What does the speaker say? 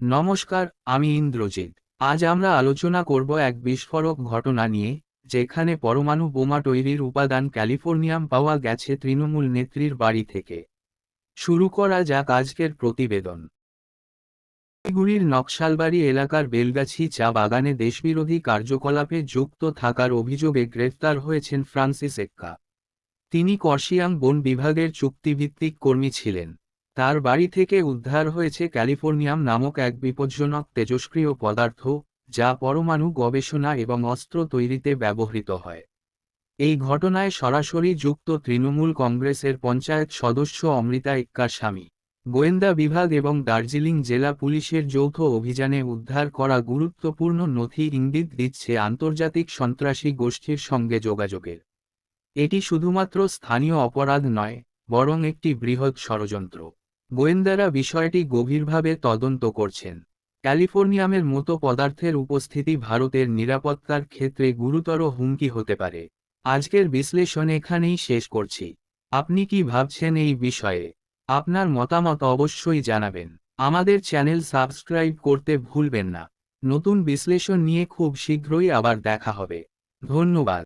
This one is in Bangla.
নমস্কার, আমি ইন্দ্রজিৎ। আজ আমরা আলোচনা করব এক বিস্ফোরক ঘটনা নিয়ে, যেখানে পরমাণু বোমা তৈরির উপাদান ক্যালিফোর্নিয়াম পাওয়া গেছে তৃণমূল নেত্রীর বাড়ি থেকে। শুরু করা যাক আজকের প্রতিবেদন। শিলিগুড়ির নকশালবাড়ি এলাকার বেলগাছি চা বাগানে দেশবিরোধী কার্যকলাপে যুক্ত থাকার অভিযোগে গ্রেফতার হয়েছেন ফ্রান্সিস এক্কা। তিনি করশিয়াং বন বিভাগের চুক্তিভিত্তিক কর্মী ছিলেন। তার বাড়ি থেকে উদ্ধার হয়েছে ক্যালিফোর্নিয়াম নামক এক বিপজ্জনক তেজস্ক্রিয় পদার্থ, যা পরমাণু গবেষণা এবং অস্ত্র তৈরিতে ব্যবহৃত হয়। এই ঘটনায় সরাসরি যুক্ত তৃণমূল কংগ্রেসের পঞ্চায়েত সদস্য অমৃতা এক্কার স্বামী, গোয়েন্দা বিভাগ এবং দার্জিলিং জেলা পুলিশের যৌথ অভিযানে উদ্ধার করা গুরুত্বপূর্ণ নথি ইঙ্গিত দিচ্ছে আন্তর্জাতিক সন্ত্রাসী গোষ্ঠীর সঙ্গে যোগাযোগের। এটি শুধুমাত্র স্থানীয় অপরাধ নয়, বরং একটি বৃহৎ ষড়যন্ত্র। গোয়েন্দারা বিষয়টি গভীরভাবে তদন্ত করছেন। ক্যালিফোর্নিয়ামের মতো পদার্থের উপস্থিতি ভারতের নিরাপত্তার ক্ষেত্রে গুরুতর হুমকি হতে পারে। আজকের বিশ্লেষণ এখানেই শেষ করছি। আপনি কি ভাবছেন এই বিষয়ে? আপনার মতামত অবশ্যই জানাবেন। আমাদের চ্যানেল সাবস্ক্রাইব করতে ভুলবেন না। নতুন বিশ্লেষণ নিয়ে খুব শীঘ্রই আবার দেখা হবে। ধন্যবাদ।